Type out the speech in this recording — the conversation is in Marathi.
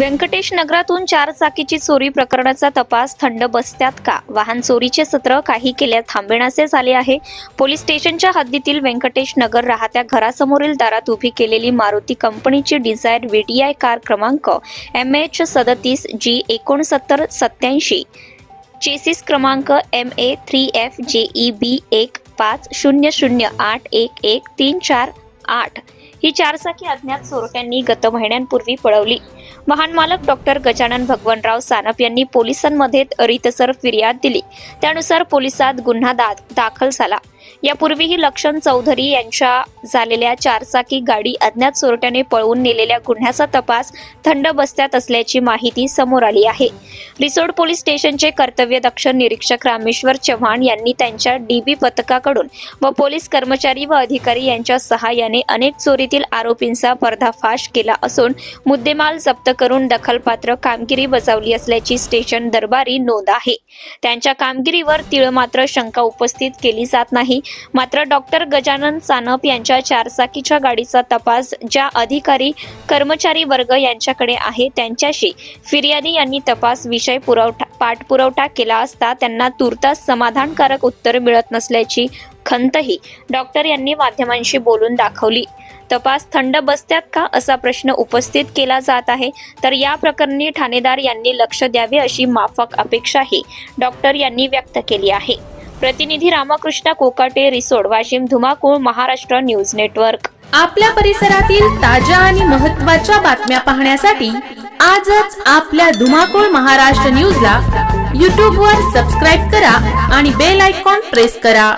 व्यंकटेश नगरातून चार चाकीची चोरी प्रकरणाचा तपास थंड बसत्यात का? वाहन चोरीचे सत्र काही केल्या थांबविण्याचे झाले आहे. पोलीस स्टेशनच्या हद्दीतील व्यंकटेश नगर राहत्या घरासमोरील दारात उभी केलेली मारुती कंपनीची डिझायर व्हीडीआय कार क्रमांक एम एच सदतीस जी एकोणसत्तर सत्याऐंशी चेसिस क्रमांक M A three F J E B एक पाच शून्य शून्य आठ एक एक तीन चार आठ. ही चारचाकी अज्ञात चोरट्यांनी गत महिन्यांपूर्वी पळवली. वाहन मालक डॉक्टर गजानन भगवानराव सानप यांनी पोलिसांमध्ये रितसर फिर्याद दिली. त्यानुसार पोलिसात गुन्हा दा दाखल झाला. यापूर्वीही लक्षण चौधरी यांच्या झालेल्या चारचाकी गाडी अज्ञात चोरट्याने पळवून नेलेल्या गुन्ह्याचा तपास थंड बस्त्यात असल्याची माहिती समोर आली आहे. रिसोड पोलीस स्टेशनचे कर्तव्यदक्ष निरीक्षक रामेश्वर चव्हाण यांनी त्यांच्या डीबी पथकाकडून व पोलीस कर्मचारी व अधिकारी यांच्या सहाय्याने अनेक चोरीतील आरोपींचा पर्दाफाश केला असून मुद्देमाल जप्त करून दखलपात्र कामगिरी बजावली असल्याची स्टेशन दरबारी नोंद आहे. त्यांच्या कामगिरीवर तिळ मात्र शंका उपस्थित केली जात नाही. मात्र डॉक्टर गजानन सानप यांच्या चारचाकीच्या गाडीचा तपास ज्या अधिकारी कर्मचारी वर्ग यांच्याकडे आहे त्यांच्याशी फिर्यादी यांनी तपास विषय पुरवठा पाठपुरवठा केला असता त्यांना तुर्तास समाधानकारक उत्तर मिळत नसल्याची खंतही डॉक्टर यांनी माध्यमांशी बोलून दाखवली. तपास थंड बसत्यात का असा प्रश्न उपस्थित केला जात आहे तर या प्रकरणी ठाणेदार यांनी लक्ष द्यावे अशी माफक अपेक्षाही डॉक्टर यांनी व्यक्त केली आहे. प्रतिनिधी रामकृष्ण कोकाटे रिसोड वाशिम धुमाकूळ महाराष्ट्र न्यूज नेटवर्क. आपल्या परिसरातील ताज्या आणि महत्त्वाच्या बातम्या पाहण्यासाठी आजच आपल्या धुमाकूळ महाराष्ट्र न्यूजला यूट्यूबवर सबस्क्राईब करा आणि बेल आयकॉन प्रेस करा.